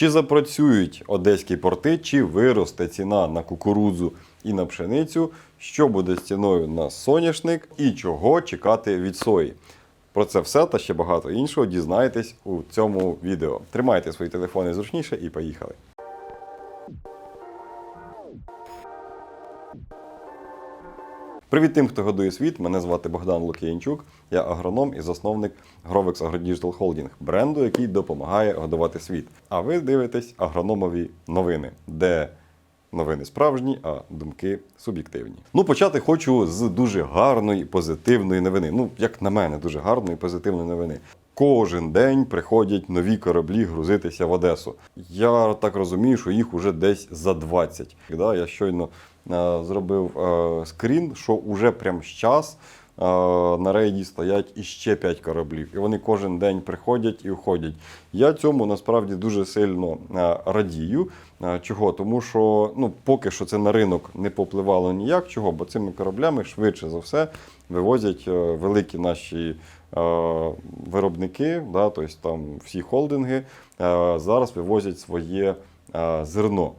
Чи запрацюють одеські порти, чи виросте ціна на кукурудзу і на пшеницю, що буде з ціною на соняшник і чого чекати від сої. Про це все та ще багато іншого дізнаєтесь у цьому відео. Тримайте свої телефони зручніше і поїхали. Привіт тим, хто годує світ. Мене звати Богдан Лук'янчук. Я агроном і засновник Grovex AgroDigital Holding, бренду, який допомагає годувати світ. А ви дивитесь агрономові новини, де новини справжні, а думки суб'єктивні. Ну, почати хочу з дуже гарної позитивної новини. Ну, як на мене, дуже гарної позитивної новини. Кожен день приходять нові кораблі грузитися в Одесу. Я так розумію, що їх уже десь за 20. Да, я щойно е, зробив е, скрін, що уже прямо час е, на рейді стоять іще 5 кораблів. І вони кожен день приходять і уходять. Я цьому насправді дуже сильно радію. Чого? Тому що ну, поки що це на ринок не попливало ніяк. Чого? Бо цими кораблями швидше за все вивозять е, великі наші е, виробники, да, тобто там всі холдинги е, зараз вивозять своє зерно.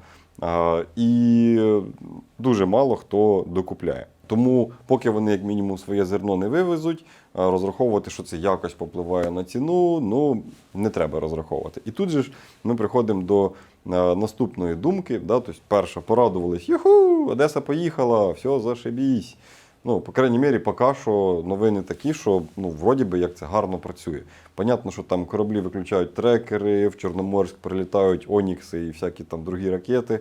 І дуже мало хто докупляє. Тому, поки вони, як мінімум, своє зерно не вивезуть, розраховувати, що це якось попливає на ціну, ну не треба розраховувати. І тут же ж ми приходимо до наступної думки. Да, тобто, перша порадувались, юху, Одеса поїхала, все, зашибісь. Ну, по крайній мірі, поки що новини такі, що ну, вроді би як це гарно працює. Понятно, що там кораблі виключають трекери, в Чорноморськ прилітають Онікси і всякі там другі ракети,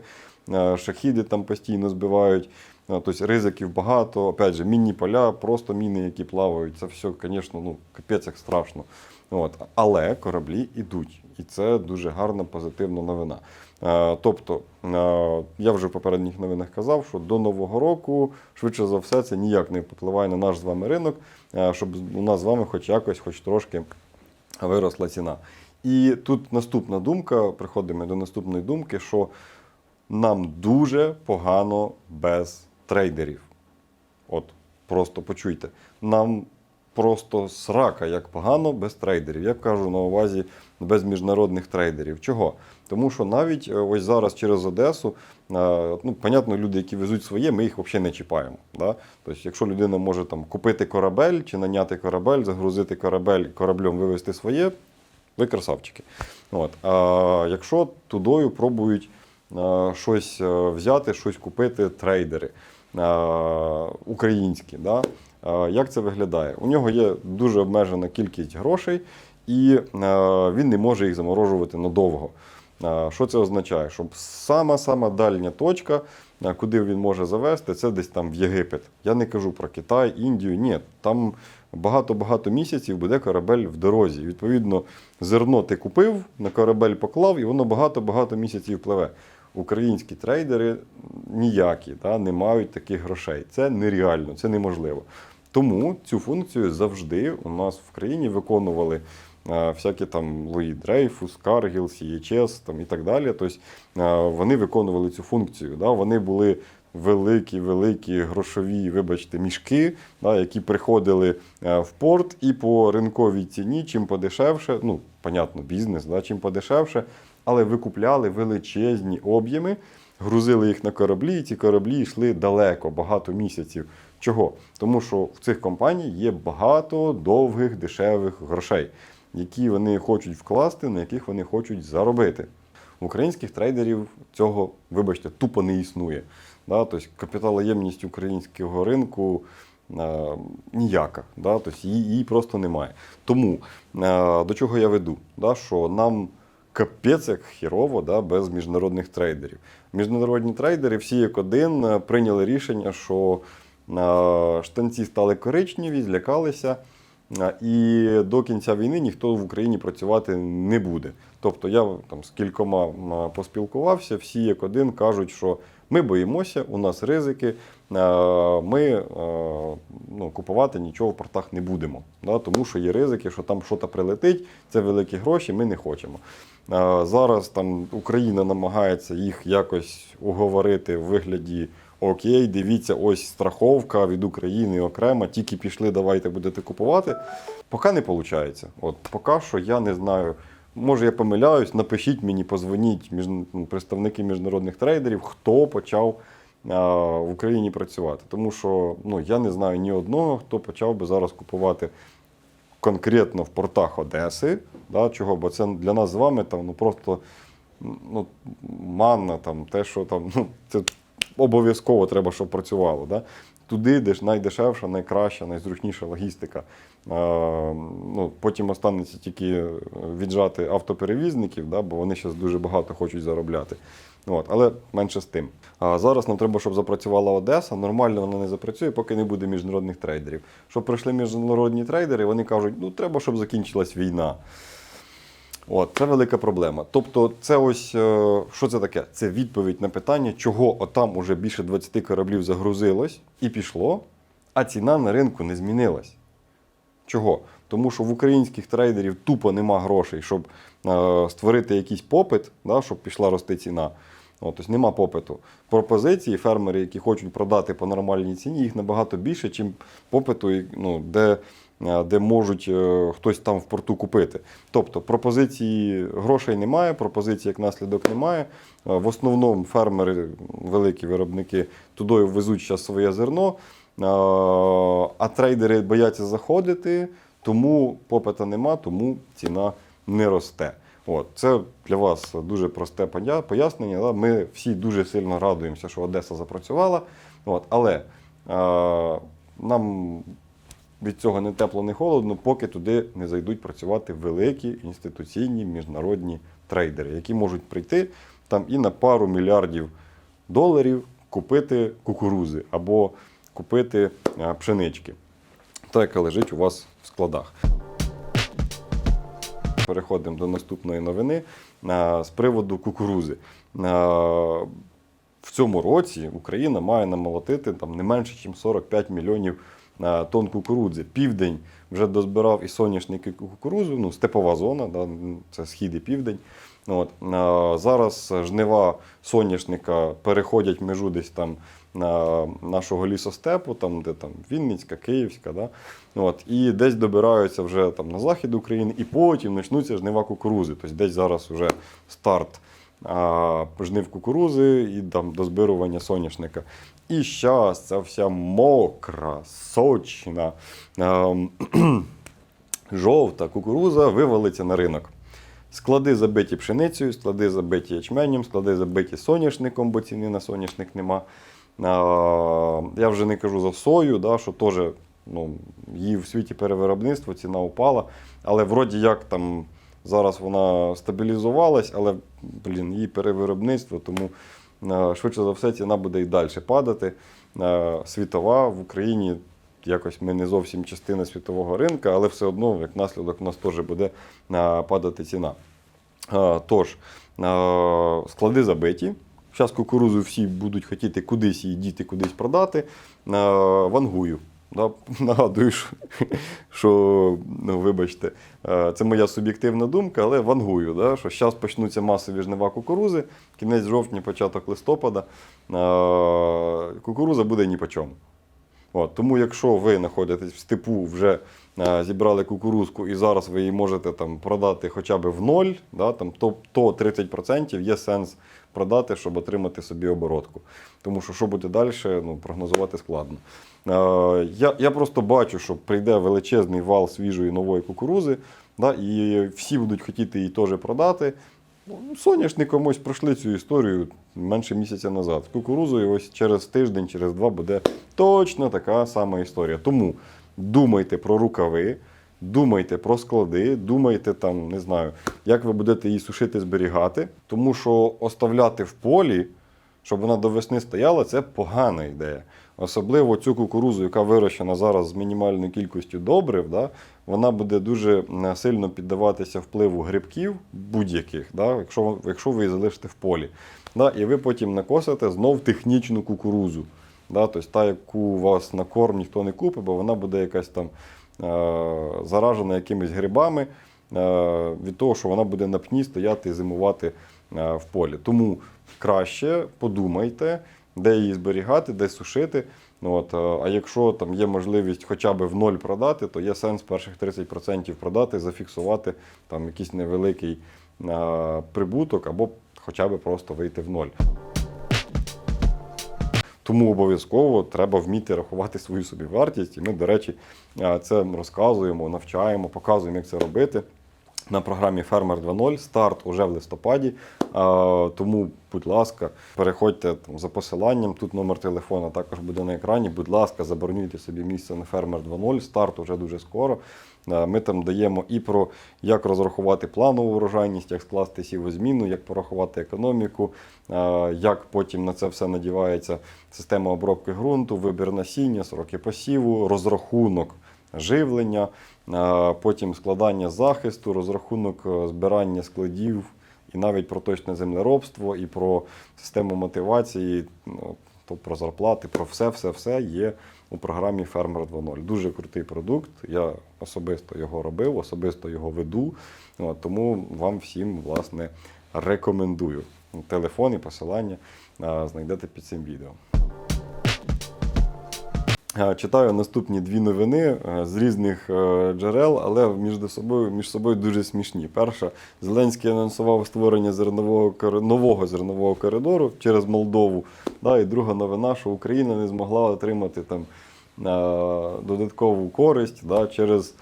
е, шахіди там постійно збивають. Е, Тобто ризиків багато. Опять же, мінні поля, просто міни, які плавають. Це все, звісно, ну, капець як страшно. От. Але кораблі йдуть. І це дуже гарна позитивна новина. Е, Тобто, е, я вже в попередніх новинах казав, що до Нового року, швидше за все, це ніяк не впливає на наш з вами ринок, е, щоб у нас з вами хоч якось, хоч трошки виросла ціна. І тут наступна думка, приходимо до наступної думки, що нам дуже погано без трейдерів. От, просто почуйте. Нам просто срака, як погано без трейдерів. Я кажу на увазі без міжнародних трейдерів. Чого? Тому що навіть е, ось зараз через Одесу, е, ну, понятно, люди, які везуть своє, ми їх взагалі не чіпаємо. Да? Тобто, якщо людина може там купити корабель чи наняти корабель, загрузити корабель, кораблем вивезти своє, ви красавчики. От. А якщо тудою пробують е, щось взяти, щось купити трейдери українські, да? Як це виглядає? У нього є дуже обмежена кількість грошей, і е, він не може їх заморожувати надовго. Що це означає? Щоб сама-сама дальня точка, е, куди він може завести, це десь там в Єгипет. Я не кажу про Китай, Індію. Ні, там багато-багато місяців буде корабель в дорозі. Відповідно, зерно ти купив, на корабель поклав, і воно багато-багато місяців пливе. Українські трейдери ніякі да, не мають таких грошей. Це нереально, це неможливо. Тому цю функцію завжди у нас в країні виконували е, всякі там Луї Дрейфус, Каргіл, СІЄЧС там, і так далі. Тобто е, вони виконували цю функцію. Да? Вони були великі, великі грошові, вибачте, мішки, да, які приходили е, в порт і по ринковій ціні, чим подешевше, ну, понятно, бізнес, да, чим подешевше, але викупляли величезні об'єми, грузили їх на кораблі, і ці кораблі йшли далеко, багато місяців. Чого? Тому що в цих компаній є багато довгих, дешевих грошей, які вони хочуть вкласти, на яких вони хочуть заробити. Українських трейдерів цього, вибачте, тупо не існує. Да? Тобто капіталоємність українського ринку е, ніяка. Да? Тобто її, її просто немає. Тому е, до чого я веду? Да? Що нам капець як хірово да? без міжнародних трейдерів. Міжнародні трейдери всі як один е, прийняли рішення, що штанці стали коричневі, злякалися. І до кінця війни ніхто в Україні працювати не буде. Тобто я там з кількома поспілкувався, всі як один кажуть, що ми боїмося, у нас ризики, е, ми е, ну, купувати нічого в портах не будемо. Да? Тому що є ризики, що там щось прилетить, це великі гроші, ми не хочемо. Е, Зараз там Україна намагається їх якось уговорити в вигляді. Окей, дивіться, ось страховка від України окремо, тільки пішли, давайте будете купувати. Поки не виходить. От поки що я не знаю, Може, я помиляюсь, напишіть мені, позвоніть між, ну, представники міжнародних трейдерів, хто почав а, в Україні працювати. Тому що ну, я не знаю ні одного, хто почав би зараз купувати конкретно в портах Одеси. Да, чого? Бо це для нас з вами там, ну, просто ну, манна, там, те, що там, ну, це обов'язково треба, щоб працювало. Да? Туди, де ж найдешевша, найкраща, найзручніша логістика. Е, ну, потім останеться тільки віджати автоперевізників, да, бо вони зараз дуже багато хочуть заробляти. От, але менше з тим. А зараз нам треба, щоб запрацювала Одеса. Нормально вона не запрацює, поки не буде міжнародних трейдерів. Щоб прийшли міжнародні трейдери, вони кажуть, ну треба, щоб закінчилась війна. От, це велика проблема. Тобто, це ось е, що це таке? Це відповідь на питання, чого отам уже більше 20 кораблів загрузилось і пішло, а ціна на ринку не змінилась. Чого? Тому що в українських трейдерів тупо нема грошей, щоб е, створити якийсь попит, да, щоб пішла рости ціна. От, тобто нема попиту. Пропозиції, фермери, які хочуть продати по нормальній ціні, їх набагато більше, ніж попиту, ну, де, де можуть е, хтось там в порту купити. Тобто пропозиції грошей немає, пропозицій як наслідок немає. Е, В основному фермери, великі виробники, туди везуть зараз своє зерно, е, а трейдери бояться заходити, тому попита нема, тому ціна не росте. От, це для вас дуже просте пояснення. Да? Ми всі дуже сильно радуємося, що Одеса запрацювала. От, але е, нам від цього не тепло, не холодно, поки туди не зайдуть працювати великі інституційні міжнародні трейдери, які можуть прийти там і на пару мільярдів доларів купити кукурузи або купити е, пшенички, та яка лежить у вас в складах. Переходимо до наступної новини з приводу кукурузи. В цьому році Україна має намолотити там не менше, ніж 45 мільйонів тонн кукурудзи. Південь вже дозбирав і соняшник, і кукурузу, ну, степова зона, да, це схід і південь. От. Зараз жнива соняшника переходять межу десь там на нашого лісостепу, там, де там Вінницька, Київська. Да? От. І десь добираються вже там на захід України, і потім почнуться жнива кукурузи. Тобто десь зараз вже старт жнив кукурузи і там дозбирування соняшника. І зараз ця вся мокра, сочна, ем, жовта кукуруза вивалиться на ринок. Склади забиті пшеницею, склади забиті ячменем, склади забиті соняшником, бо ціни на соняшник нема. Я вже не кажу за сою, да, що теж ну, її в світі перевиробництво, ціна упала. Але вроді як там зараз вона стабілізувалась, але блін, її перевиробництво, тому а, швидше за все ціна буде і далі падати. Світова в Україні якось ми не зовсім частина світового ринку, але все одно, як наслідок, у нас теж буде падати ціна. Тож, склади забиті. Зараз кукурузу всі будуть хотіти кудись її діти, кудись продати. Вангую. Да? Нагадую, що, що ну, вибачте, е, це моя суб'єктивна думка, але вангую, да? що зараз почнуться масові жнива кукурузи, кінець жовтня, початок листопада. е, Кукуруза буде ні по чому. От, тому якщо ви знаходитесь в степу, вже зібрали кукурузку і зараз ви її можете там, продати хоча б в ноль, да, там, то, то 30% є сенс продати, щоб отримати собі оборотку. Тому що що буде далі, ну, прогнозувати складно. Е, я, я просто бачу, що прийде величезний вал свіжої нової кукурузи, да, і всі будуть хотіти її теж продати. Соняшником ось пройшли цю історію менше місяця назад. З кукурузою ось через тиждень, через два буде точно така сама історія. Тому думайте про рукави, думайте про склади, думайте там, не знаю, як ви будете її сушити, зберігати. Тому що оставляти в полі, щоб вона до весни стояла, це погана ідея. Особливо цю кукурузу, яка вирощена зараз з мінімальною кількістю добрив, да, вона буде дуже сильно піддаватися впливу грибків будь-яких, да, якщо, якщо ви її залишите в полі. Да, і ви потім накосите знов технічну кукурузу. Да, тобто та, яку у вас на корм ніхто не купить, бо вона буде якась там е, заражена якимись грибами е, від того, що вона буде на пні стояти і зимувати е, в полі. Тому краще подумайте, де її зберігати, де сушити. От, а якщо там є можливість хоча б в ноль продати, то є сенс перших 30% продати, зафіксувати там якийсь невеликий прибуток або хоча б просто вийти в ноль. Тому обов'язково треба вміти рахувати свою собі вартість. І ми, до речі, е, це розказуємо, навчаємо, показуємо, як це робити. На програмі Фермер 2.0 старт уже в листопаді. Тому, будь ласка, переходьте там, за посиланням. Тут номер телефона також буде на екрані. Будь ласка, забронюйте собі місце на Фермер 2.0. Старт уже дуже скоро. Ми там даємо і про як розрахувати планову врожайність, як скласти сівозміну, як порахувати економіку, як потім на це все надівається система обробки ґрунту, вибір насіння, сроки посіву, розрахунок живлення, потім складання захисту, розрахунок е, збирання складів, і навіть про точне землеробство, і про систему мотивації, ну, то про зарплати, про все, все, все є у програмі Фермер 2.0. Дуже крутий продукт. Я особисто його робив, особисто його веду. От, тому вам всім власне рекомендую. Телефон і посилання знайдете під цим відео. Е, Читаю наступні дві новини е, з різних е, джерел, але між собою, між собою дуже смішні. Перша, Зеленський анонсував створення зернового нового зернового коридору через Молдову. Да, і друга новина, що Україна не змогла отримати там додаткову користь да, через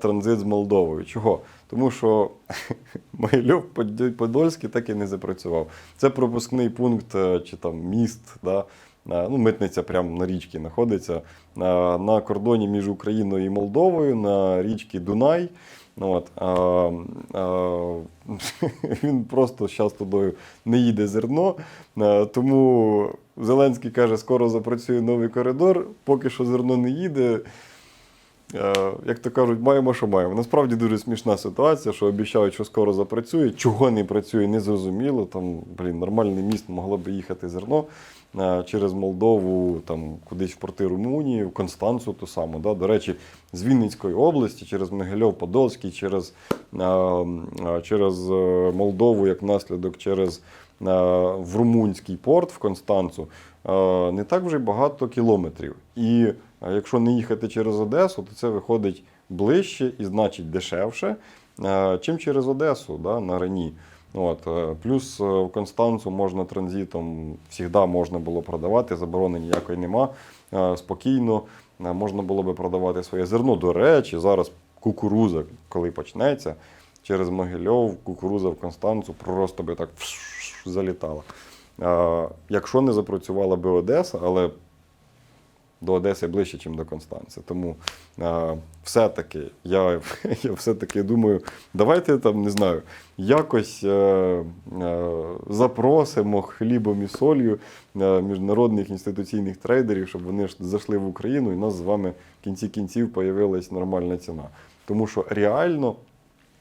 транзит з Молдовою. Чого? Тому що Могильов Подольський так і не запрацював. Це пропускний пункт чи там міст. Да, ну, митниця прямо на річці знаходиться на, на кордоні між Україною і Молдовою, на річці Дунай. Ну, от, а, а, він просто зараз туди не їде зерно. А, тому Зеленський каже, скоро запрацює новий коридор, поки що зерно не їде. Е, Як то кажуть, маємо, що маємо. Насправді дуже смішна ситуація, що обіцяють, що скоро запрацює. Чого не працює, не зрозуміло. Там, блін, нормальне місто могло би їхати зерно е, через Молдову, там, кудись в порти Румунії, в Констанцу ту саму. Да? До речі, з Вінницької області, через Могильов-Подольський, через, е, е, через е, Молдову, як наслідок, через е, в Румунський порт в Констанцу. е, Не так вже багато кілометрів. І якщо не їхати через Одесу, то це виходить ближче і значить дешевше, е, чим через Одесу да, на Рені. От. е, Плюс е, в Констанцу можна транзитом завжди можна було продавати, заборони ніякої нема. Е, Спокійно можна було би продавати своє зерно. До речі, зараз кукуруза, коли почнеться, через Могильов, кукуруза в Констанцу просто би так залітала. Якщо не запрацювала би Одеса, але до Одеси ближче, ніж до Констанції. Тому все-таки я, я все-таки думаю, давайте там не знаю, якось е, е, запросимо хлібом і солью е, міжнародних інституційних трейдерів, щоб вони ж зайшли в Україну і у нас з вами в кінці кінців появилась нормальна ціна. Тому що реально.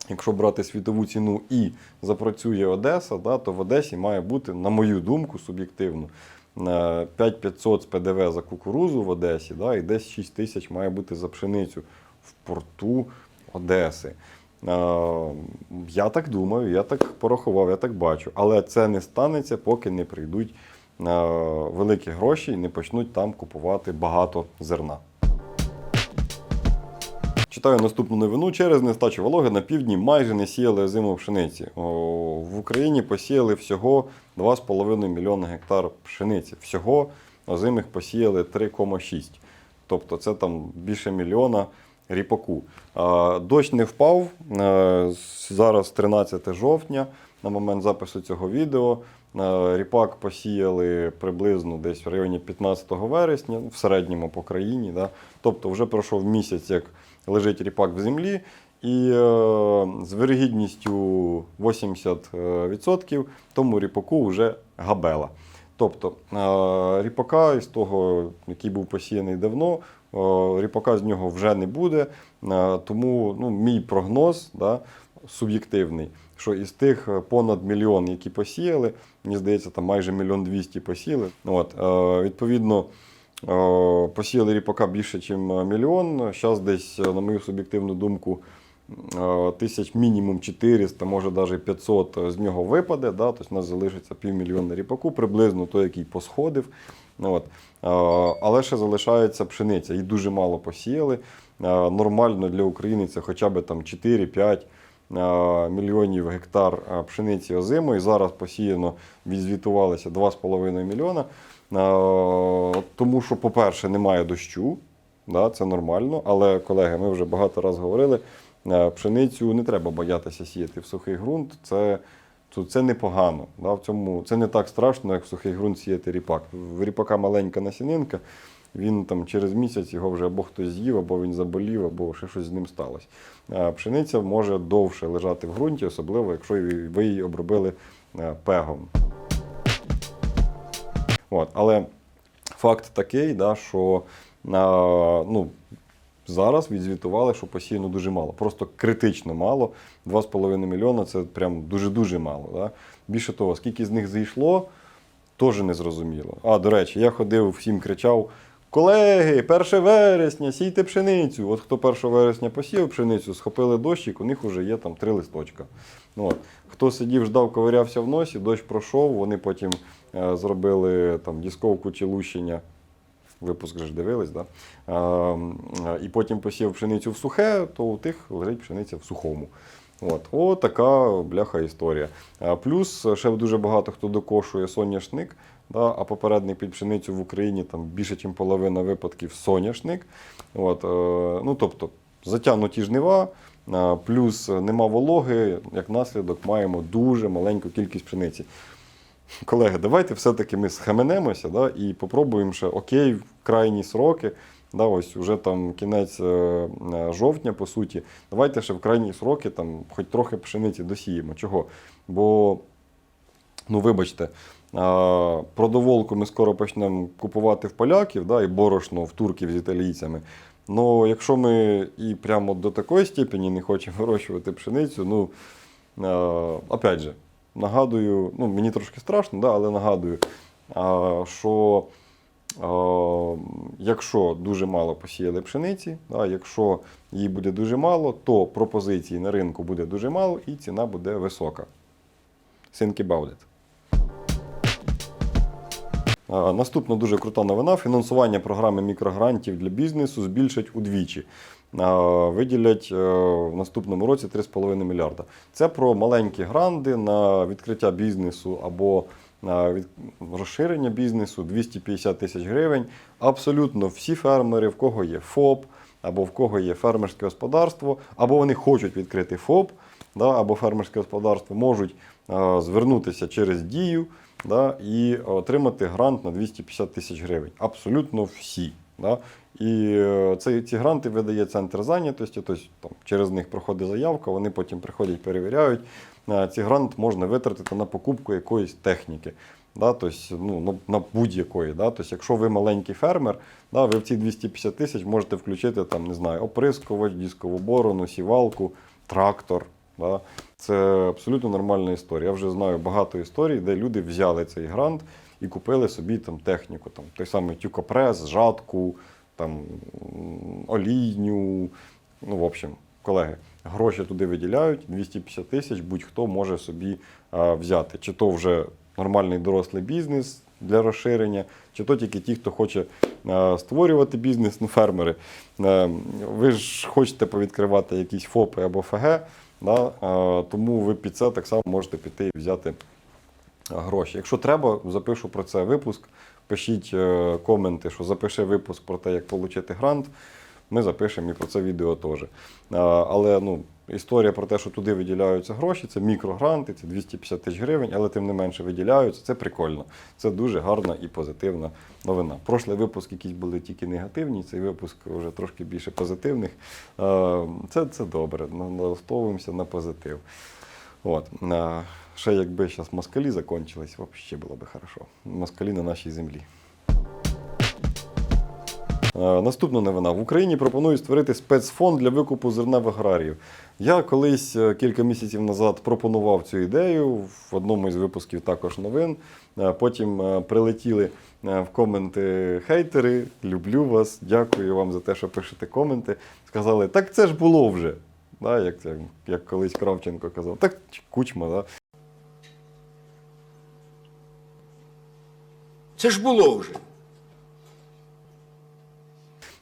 Якщо брати світову ціну і запрацює Одеса, да, то в Одесі має бути, на мою думку, суб'єктивно, 5500 з ПДВ за кукурузу в Одесі, да, і десь 6 тисяч має бути за пшеницю в порту Одеси. Е, Я так думаю, я так порахував, я так бачу. Але це не станеться, поки не прийдуть е, великі гроші і не почнуть там купувати багато зерна. Читаю наступну новину. Через нестачу вологи на півдні майже не сіяли зиму пшениці. В Україні посіяли всього 2,5 мільйона гектар пшениці. Всього озимих посіяли 3,6. Тобто це там більше мільйона ріпаку. Дощ не впав. Е, Зараз 13 жовтня на момент запису цього відео. Е, Ріпак посіяли приблизно десь в районі 15 вересня, в середньому по країні. Да? Тобто вже пройшов місяць, як лежить ріпак в землі, і е, з вирогідністю 80% тому ріпаку вже габела. Тобто е, ріпака із того, який був посіяний давно, е, ріпака з нього вже не буде. Тому ну, мій прогноз да, суб'єктивний, що із тих понад мільйон, які посіяли, мені здається, там майже мільйон двісті посіяли. От, відповідно, посіяли ріпака більше, ніж мільйон. Зараз десь, е, на мою суб'єктивну думку, е, тисяч мінімум 400, може навіть 500 з нього випаде. Да? Тобто у нас залишиться півмільйона ріпаку, приблизно той, який посходив. Ну, От. Е, Але ще залишається пшениця. Її дуже мало посіяли. Е, Нормально для України це хоча б 4-5 е, мільйонів гектар е, пшениці озимої. Зараз посіяно, відзвітувалося 2,5 мільйона. Е, Тому що, по-перше, немає дощу. Да, це нормально. Але, колеги, ми вже багато разів говорили, е, пшеницю не треба боятися сіяти в сухий ґрунт. Це, це непогано. Да, в цьому, це не так страшно, як в сухий ґрунт сіяти ріпак. В ріпака маленька насінинка, він там через місяць його вже або хтось з'їв, або він заболів, або ще щось з ним сталося. Пшениця може довше лежати в ґрунті, особливо якщо ви її обробили е, пегом. От, але факт такий, да, що ну, зараз відзвітували, що посіяно дуже мало. Просто критично мало. 2,5 мільйона це прям дуже-дуже мало. Да? Більше того, скільки з них зійшло, теж не зрозуміло. А, до речі, я ходив, всім кричав: колеги, 1 вересня, сійте пшеницю. От хто 1 вересня посіяв пшеницю, схопили дощик, у них вже є там три листочка. Ну, от. Хто сидів, ждав, ковирявся в носі, дощ пройшов, вони потім е, зробили там дісковку чи лущення. Випуск ж дивились, да? а, м, і потім посів пшеницю в сухе, то у тих лежить пшениця в сухому. От, О, така бляха історія. Плюс ще дуже багато хто докошує соняшник, да, а попередник під пшеницю в Україні там більше, ніж половина випадків соняшник. От, е, ну, тобто, затягнуті жнива, а, плюс нема вологи, як наслідок маємо дуже маленьку кількість пшениці. Колеги, давайте все-таки ми схаменемося да, і попробуємо ще окей, в крайні сроки. Да, ось уже там кінець е, е, жовтня, по суті. Давайте ще в крайні сроки там, хоч трохи пшениці досіємо. Чого? Бо, ну вибачте, продоволку ми скоро почнемо купувати в поляків, да, і борошно в турків з італійцями. Ну, якщо ми і прямо до такої степені не хочемо вирощувати пшеницю, ну, опять же, нагадую, ну мені трошки страшно, да, але нагадую, що якщо дуже мало посіяли пшениці, да, якщо її буде дуже мало, то пропозицій на ринку буде дуже мало і ціна буде висока. It. А, Наступна дуже крута новина. Фінансування програми мікрогрантів для бізнесу збільшать удвічі. Виділять е, в наступному році 3,5 мільярда. Це про маленькі гранди на відкриття бізнесу або від... розширення бізнесу 250 тисяч гривень. Абсолютно всі фермери, в кого є ФОП, або в кого є фермерське господарство, або вони хочуть відкрити ФОП, да, або фермерське господарство, можуть е, звернутися через дію да, і отримати грант на 250 тисяч гривень. Абсолютно всі. Да. І е, це, ці гранти видає центр зайнятості, тобто там, через них проходить заявка, вони потім приходять, перевіряють. Е, Ці грант можна витратити на покупку якоїсь техніки. Да, тобто, ну, на будь-якої. Да? Тобто, якщо ви маленький фермер, да, ви в ці 250 тисяч можете включити там, не знаю, оприскувач, дискову борону, сівалку, трактор. Да? Це абсолютно нормальна історія. Я вже знаю багато історій, де люди взяли цей грант і купили собі там техніку, там, той самий тюкопрес, жатку, там, олійню. Ну, в общем, колеги, гроші туди виділяють, 250 тисяч будь-хто може собі а, взяти. Чи то вже нормальний дорослий бізнес для розширення, чи то тільки ті, хто хоче а, створювати бізнес, ну, фермери. Е, ви ж хочете повідкривати якісь ФОПи або ФГ, да? тому ви під це так само можете піти і взяти гроші. Якщо треба, запишу про це випуск. Пишіть е, коменти, що запиши випуск про те, як отримати грант. Ми запишемо і про це відео теж. Але ну, історія про те, що туди виділяються гроші, це мікрогранти, це 250 тисяч гривень, але тим не менше виділяються. Це прикольно. Це дуже гарна і позитивна новина. Прошлий випуск якісь були тільки негативні, цей випуск вже трошки більше позитивних. Це, це добре. Налаштовуємося на позитив. От. Ще якби зараз москалі закончились, взагалі було б хорошо. Москалі на нашій землі. Е, Наступна новина. В Україні пропонують створити спецфонд для викупу зерна в аграріїв. Я колись е, кілька місяців назад пропонував цю ідею в одному із випусків також новин. Е, Потім прилетіли в коменти хейтери. Люблю вас, дякую вам за те, що пишете коменти. Сказали, так це ж було вже. Да, як, як колись Кравченко казав, так кучма, да? Це ж було вже.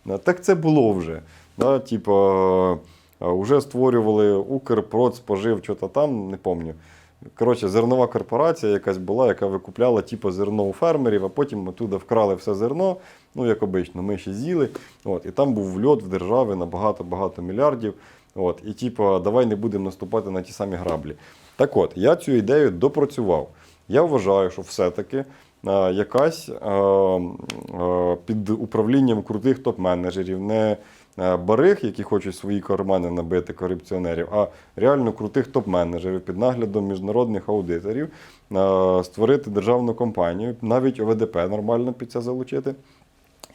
Е, Так це було вже. Да? Типа, вже створювали Укрпродспожив, що то там, не пам'ятаю. Коротше, зернова корпорація якась була, яка викупляла типу, зерно у фермерів, а потім оттуда вкрали все зерно, ну як обично, ми ще з'їли. От, і там був вльот в держави на багато-багато мільярдів. От, і типу, давай не будемо наступати на ті самі граблі. Так от, я цю ідею допрацював. Я вважаю, що все-таки якась е, е, під управлінням крутих топ-менеджерів, не е, бариг, які хочуть свої кармани набити корупціонерів, а реально крутих топ-менеджерів під наглядом міжнародних аудиторів е, створити державну компанію, навіть ОВДП нормально під це залучити,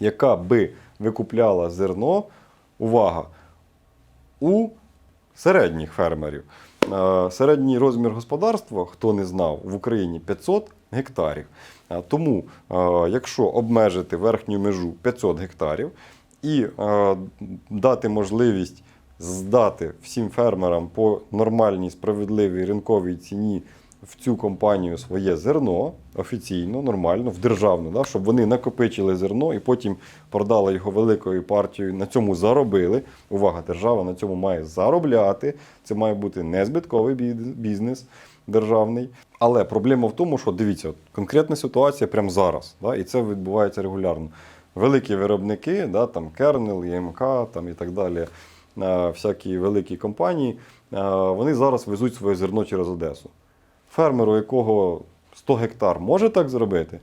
яка би викупляла зерно. Увага! у середніх фермерів. Середній розмір господарства, хто не знав, в Україні 500 гектарів. Тому, якщо обмежити верхню межу 500 гектарів і дати можливість здати всім фермерам по нормальній справедливій ринковій ціні в цю компанію своє зерно офіційно, нормально, в державну, да, щоб вони накопичили зерно і потім продали його великою партією, на цьому заробили. Увага, держава на цьому має заробляти. Це має бути незбитковий бі- бізнес державний. Але проблема в тому, що дивіться, конкретна ситуація прямо зараз, да, і це відбувається регулярно. Великі виробники, да, там Кернел, ЄМК там, і так далі, е, всякі великі компанії, е, вони зараз везуть своє зерно через Одесу. Фермер, у якого 100 гектар, може так зробити?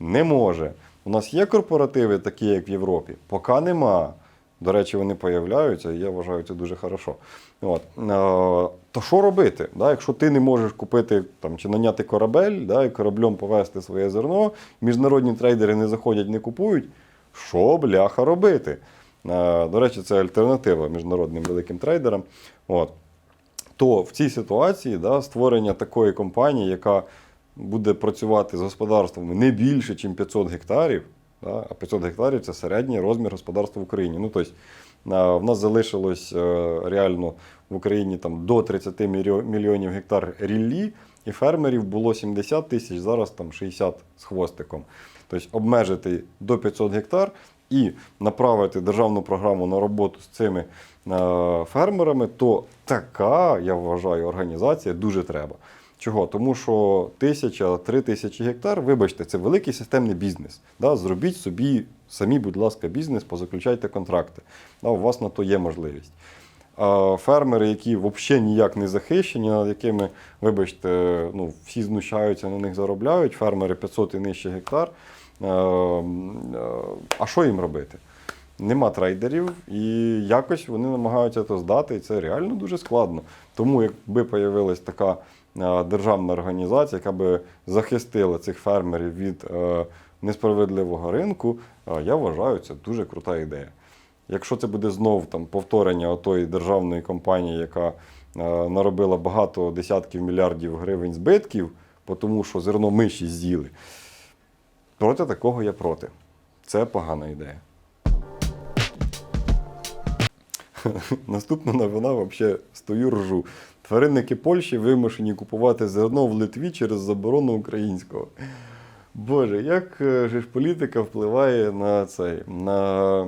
Не може. У нас є корпоративи, такі як в Європі. Поки нема. До речі, вони появляються, і я вважаю це дуже хорошо. От. Е, то що робити? Да? Якщо ти не можеш купити там, чи наняти корабель, да, і кораблем повезти своє зерно, міжнародні трейдери не заходять, не купують, що бляха робити? Е, До речі, це альтернатива міжнародним великим трейдерам. От то в цій ситуації да, створення такої компанії, яка буде працювати з господарствами не більше, ніж 500 гектарів, да, а 500 гектарів це середній розмір господарства в Україні. Ну, тобто, в нас залишилось е, реально в Україні там, до 30 мільйонів гектар ріллі, і фермерів було 70 тисяч, зараз там 60 з хвостиком. Тобто обмежити до 500 гектар і направити державну програму на роботу з цими е, фермерами, то така, я вважаю, організація дуже треба. Чого? Тому що тисяча, три тисячі гектар, вибачте, це великий системний бізнес. Да? Зробіть собі самі, будь ласка, бізнес, позаключайте контракти. Да? У вас на то є можливість. А фермери, які взагалі ніяк не захищені, над якими, вибачте, ну, всі знущаються, на них заробляють, фермери 500 і нижче гектар. Е, е, А що їм робити? Нема трейдерів, і якось вони намагаються це здати, і це реально дуже складно. Тому, якби появилась така е, державна організація, яка би захистила цих фермерів від несправедливого ринку, я вважаю, це дуже крута ідея. Якщо це буде знов там повторення отої державної компанії, яка наробила багато десятків мільярдів гривень збитків, тому що зерно миші з'їли, проти такого я проти. Це погана ідея. Наступна новина взагалі стою ржу. Тваринники Польщі вимушені купувати зерно в Литві через заборону українського. Боже, як е, же ж політика впливає на цей, на,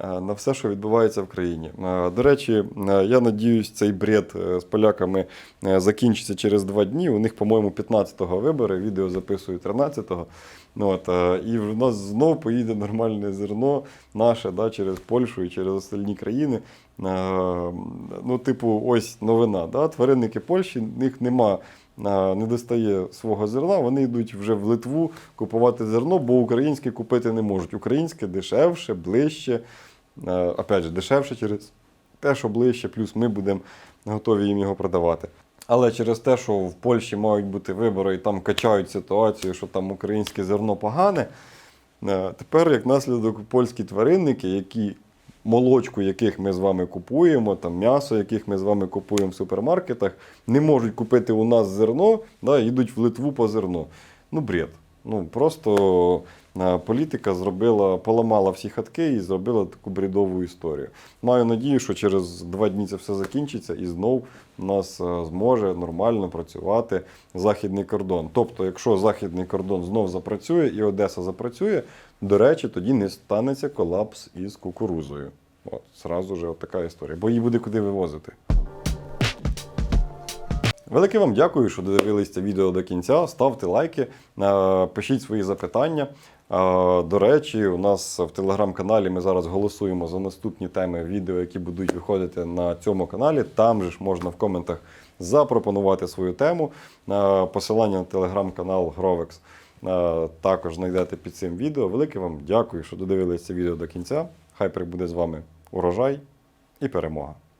е, на все, що відбувається в країні. Е, До речі, я надіюсь, цей бред з поляками закінчиться через два дні. У них, по-моєму, 15-го вибори, відео записую 13-го. Ну, от, е, і в нас знов поїде нормальне зерно наше да, через Польщу і через остальні країни. Е, Ну, типу, ось новина. Да? Тваринники Польщі, в них нема не достає свого зерна, вони йдуть вже в Литву купувати зерно, бо українське купити не можуть. Українське дешевше, ближче, опять же, дешевше через те, що ближче, плюс ми будемо готові їм його продавати. Але через те, що в Польщі мають бути вибори і там качають ситуацію, що там українське зерно погане, е, тепер, як наслідок, польські тваринники, які молочку, яких ми з вами купуємо, там м'ясо, яких ми з вами купуємо в супермаркетах, не можуть купити у нас зерно, да, їдуть в Литву по зерно. Ну, бред. Ну, просто політика зробила, поламала всі хатки і зробила таку брідову історію. Маю надію, що через два дні це все закінчиться і знов нас е, зможе нормально працювати західний кордон. Тобто, якщо західний кордон знов запрацює і Одеса запрацює, до речі, тоді не станеться колапс із кукурузою. От, зразу ж така історія, бо її буде куди вивозити. Велике вам дякую, що додивились це відео до кінця. Ставте лайки, е, пишіть свої запитання. Е, До речі, у нас в телеграм-каналі ми зараз голосуємо за наступні теми відео, які будуть виходити на цьому каналі. Там же ж можна в коментах запропонувати свою тему. Е, Посилання на телеграм-канал е, також знайдете під цим відео. Велике вам дякую, що додивились це відео до кінця. Хай прибуде з вами урожай і перемога.